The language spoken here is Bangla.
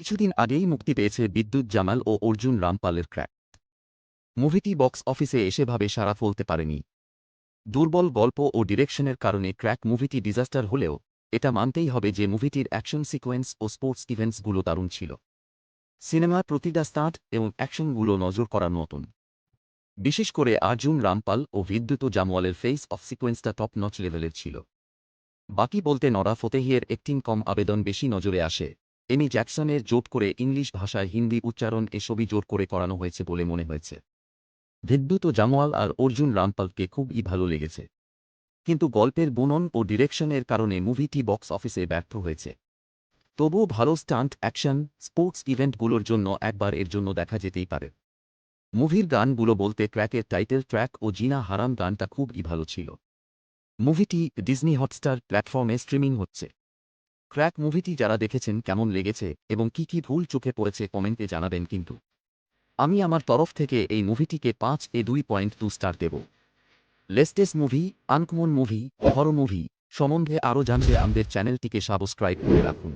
কিছুদিন আগেই মুক্তি পেয়েছে বিদ্যুৎ জামাল ও অর্জুন রামপালের ক্র্যাক। মুভিটি বক্স অফিসে এসেভাবে সাড়া ফলতে পারেনি। দুর্বল গল্প ও ডিরেকশনের কারণে ক্র্যাক মুভিটি ডিজাস্টার হলেও, এটা মানতেই হবে যে মুভিটির অ্যাকশন সিকোয়েন্স ও স্পোর্টস ইভেন্টসগুলো দারুণ ছিল। সিনেমার প্রতিটা স্টান্ট এবং অ্যাকশনগুলো নজর করার মতন বিশেষ করে আর্জুন রামপাল ও বিদ্যুৎ জামওয়ালের ফেস অফ সিকোয়েন্সটা টপ নচ লেভেলের ছিল। বাকি বলতে নরা ফতেহিয়ের একটিং কম আবেদন বেশি নজরে আসে। এমি জ্যাকসনের জোট করে ইংলিশ ভাষায় হিন্দি উচ্চারণ এসবই জোর করে করানো হয়েছে বলে মনে হয়েছে। বিদ্যুৎ ও জামওয়াল আর অর্জুন রামপালকে খুবই ভালো লেগেছে। কিন্তু গল্পের বুনন ও ডিরেকশনের কারণে মুভিটি বক্স অফিসে ব্যর্থ হয়েছে। তবুও ভালো স্টান্ট অ্যাকশন, স্পোর্টস ইভেন্টগুলোর জন্য একবার এর জন্য দেখা যেতেই পারে। মুভির গানগুলো বলতে ট্র্যাকের টাইটেল ট্র্যাক ও জিনা হারাম গানটা খুবই ভালো ছিল। মুভিটি ডিজনি হটস্টার প্ল্যাটফর্মে স্ট্রিমিং হচ্ছে। ক্র্যাক মুভিটি যারা দেখেছেন কেমন লেগেছে এবং কি কি ভুল চোখে পড়েছে কমেন্টে জানাবেন কিন্তু। আমি আমার তরফ থেকে এই মুভিটিকে পাঁচ এ দুই পয়েন্ট দু স্টার দেব। Latest movie, uncommon movie horror movie সম্বন্ধে আরও জানতে আমাদের চ্যানেলটিকে সাবস্ক্রাইব করে রাখুন।